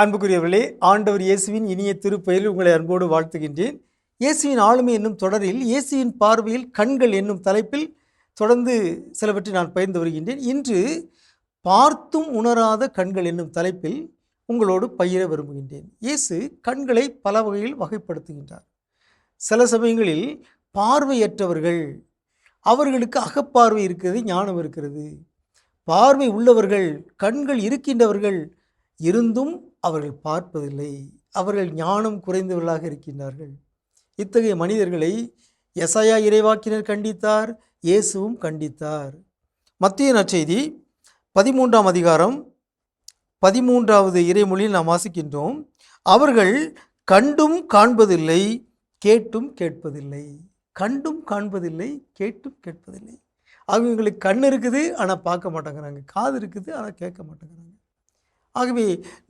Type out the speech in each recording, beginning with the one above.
அன்புக்குரியவர்களே ஆண்டவர் இயேசுவின் இனிய திருப்பெயரில் உங்களை அன்போடு வாழ்த்துகின்றேன். இயேசுவின் ஆளுமை என்னும் தொடரில் இயேசுவின் பார்வையில் கண்கள் என்னும் தலைப்பில் தொடர்ந்து சிலவற்றை நான் பயிர்ந்து வருகின்றேன். இன்று பார்த்தும் உணராத கண்கள் என்னும் தலைப்பில் உங்களோடு பயிர விரும்புகின்றேன். இயேசு கண்களை பல வகையில் வகைப்படுத்துகின்றார். சில சமயங்களில் பார்வையற்றவர்கள் அவர்களுக்கு அகப்பார்வை இருக்கிறது ஞானம் இருக்கிறது. பார்வை உள்ளவர்கள் கண்கள் இருக்கின்றவர்கள் இருந்தும் அவர்கள் பார்ப்பதில்லை. அவர்கள் ஞானம் குறைந்தவர்களாக இருக்கின்றார்கள். இத்தகைய மனிதர்களை எசையா இறைவாக்கினர் கண்டித்தார் இயேசுவும் கண்டித்தார். மத்திய நற்செய்தி பதிமூன்றாம் அதிகாரம் பதிமூன்றாவது இறைமொழியில் நாம் வாசிக்கின்றோம் அவர்கள் கண்டும் காண்பதில்லை கேட்டும் கேட்பதில்லை. கண்டும் காண்பதில்லை கேட்டும் கேட்பதில்லை. அவங்களுக்கு கண் இருக்குது ஆனால் பார்க்க மாட்டேங்கிறாங்க. காது இருக்குது ஆனால் கேட்க மாட்டேங்கிறாங்க. ஆகவே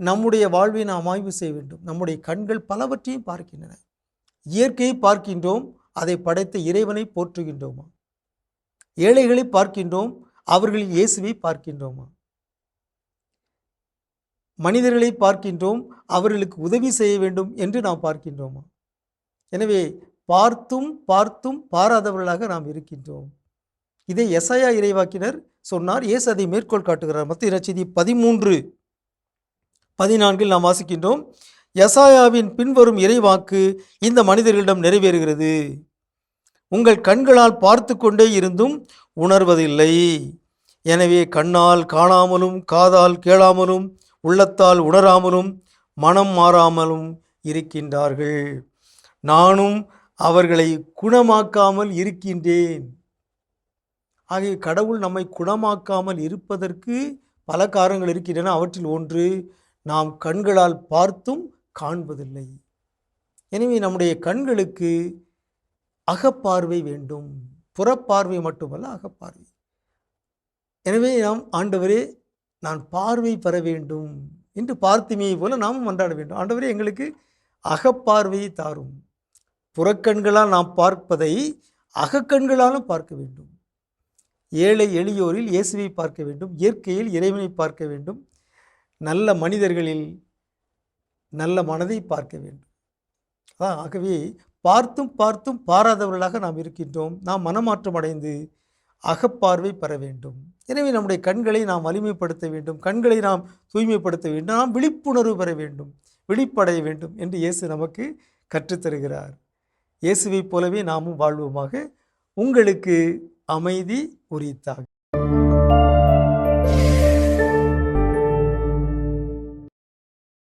நம்முடைய வாழ்வை நாம் ஆய்வு செய்ய வேண்டும். நம்முடைய கண்கள் பலவற்றையும் பார்க்கின்றன. இயற்கையை பார்க்கின்றோம் அதை படைத்த இறைவனை போற்றுகின்றோமா? ஏழைகளை பார்க்கின்றோம் அவர்களின் இயேசுவை பார்க்கின்றோமா? மனிதர்களை பார்க்கின்றோம் அவர்களுக்கு உதவி செய்ய வேண்டும் என்று நாம் பார்க்கின்றோமா? எனவே பார்த்தும் பார்த்தும் பாராதவர்களாக நாம் இருக்கின்றோம். இதை எசையா இறைவாக்கினர் சொன்னார். இயேசு அதை மேற்கோள் காட்டுகிறார். மத்திய நச்செய்தி பதிமூன்று. பதினான்கில் நாம் வாசிக்கின்றோம் எசாயாவின் பின்வரும் இறைவாக்கு இந்த மனிதர்களிடம் நிறைவேறுகிறது. உங்கள் கண்களால் பார்த்து கொண்டே இருந்தும் உணர்வதில்லை. எனவே கண்ணால் காணாமலும் காதால் கேளாமலும் உள்ளத்தால் உணராமலும் மனம் மாறாமலும் இருக்கின்றார்கள். நானும் அவர்களை குணமாக்காமல் இருக்கின்றேன். ஆகிய கடவுள் நம்மை குணமாக்காமல் இருப்பதற்கு பல காரணங்கள் இருக்கின்றன. அவற்றில் ஒன்று நாம் கண்களால் பார்த்தும் காண்பதில்லை. எனவே நம்முடைய கண்களுக்கு அகப்பார்வை வேண்டும். புறப்பார்வை மட்டுமல்ல அகப்பார்வை. எனவே நாம் ஆண்டவரே நான் பார்வை பெற வேண்டும் என்று பார்த்துமையை போல நாமும் மன்றாட வேண்டும். ஆண்டவரே எங்களுக்கு அகப்பார்வையை தாரும். புறக்கண்களால் நாம் பார்ப்பதை அகக்கண்களாலும் பார்க்க வேண்டும். ஏழை எளியோரில் இயேசுவை பார்க்க வேண்டும். இயற்கையில் இறைவனை பார்க்க வேண்டும். நல்ல மனிதர்களில் நல்ல மனதை பார்க்க வேண்டும். அதான் ஆகவே பார்த்தும் பார்த்தும் பாராதவர்களாக நாம் இருக்கின்றோம். நாம் மனமாற்றம் அடைந்து அகப்பார்வை பெற வேண்டும். எனவே நம்முடைய கண்களை நாம் வலிமைப்படுத்த வேண்டும். கண்களை நாம் தூய்மைப்படுத்த வேண்டும். நாம் விழிப்புணர்வு பெற வேண்டும். விழிப்படைய வேண்டும் என்று இயேசு நமக்கு கற்றுத்தருகிறார். இயேசுவைப் போலவே நாமும் வாழ்வோமாக. உங்களுக்கு அமைதி உரித்தாக.